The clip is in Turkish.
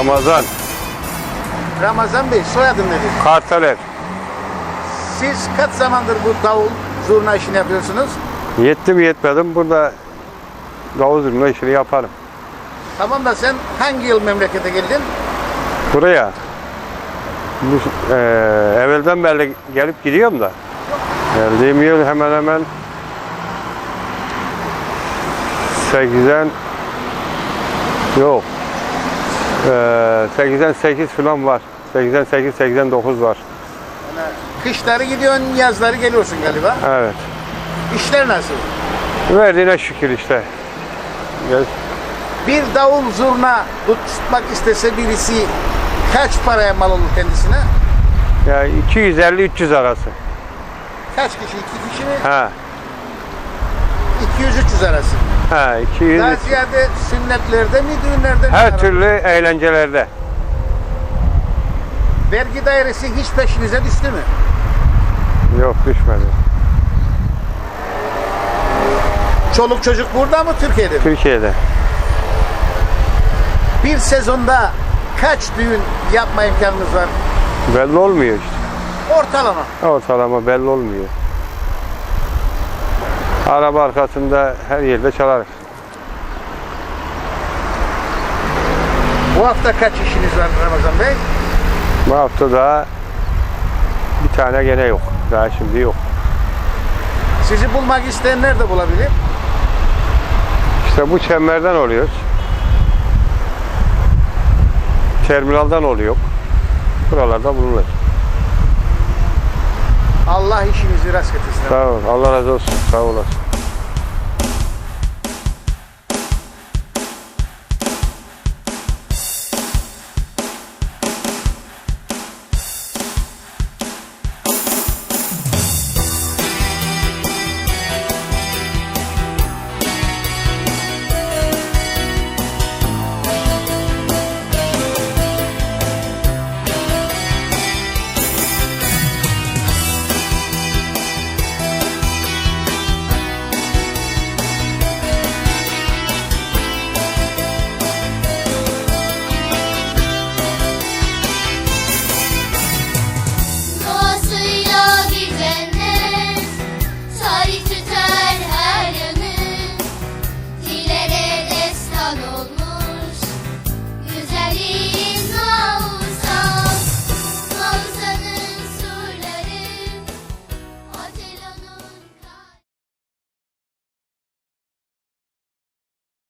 Ramazan, Ramazan Bey soyadın nedir? Kartaler. Siz kaç zamandır bu davul zurna işini yapıyorsunuz? Yetti mi yetmedim burada davul zurna işini yaparım. Tamam da sen hangi yıl memlekete geldin? Buraya bu, eee, evvelden beri gelip gidiyorum da geldiğim yıl hemen hemen 8'den yok 8'den 8 falan var. 8'den 8, 8'den 9 var. Yani kışları gidiyorsun, yazları geliyorsun galiba. Evet. İşler nasıl? Verdiğine şükür işte. Gel. Bir davul zurna tutmak istese birisi kaç paraya mal olur kendisine? Ya 250-300 arası. Kaç kişi? İki kişi mi? Ha. 200-300 arası. Ha 200. Daha ziyade sünnetlerde mi, düğünlerde mi? Her türlü eğlencelerde. Vergi dairesi hiç peşinize düştü mü? Yok düşmedi. Çoluk çocuk burada mı Türkiye'de mi? Türkiye'de. Bir sezonda kaç düğün yapma imkanınız var? Belli olmuyor işte. Ortalama. Ortalama belli olmuyor. Araba arkasında her yerde çalarız. Bu hafta kaç işiniz var Ramazan Bey? Bu hafta daha bir tane gene yok. Daha şimdi yok. Sizi bulmak isteyen nerede bulabilir? İşte bu çemberden oluyoruz. Terminaldan oluyor. Buralarda bulunur. Allah işinizi rast getirsin. Sağ ol. Allah razı olsun. Sağ olasın.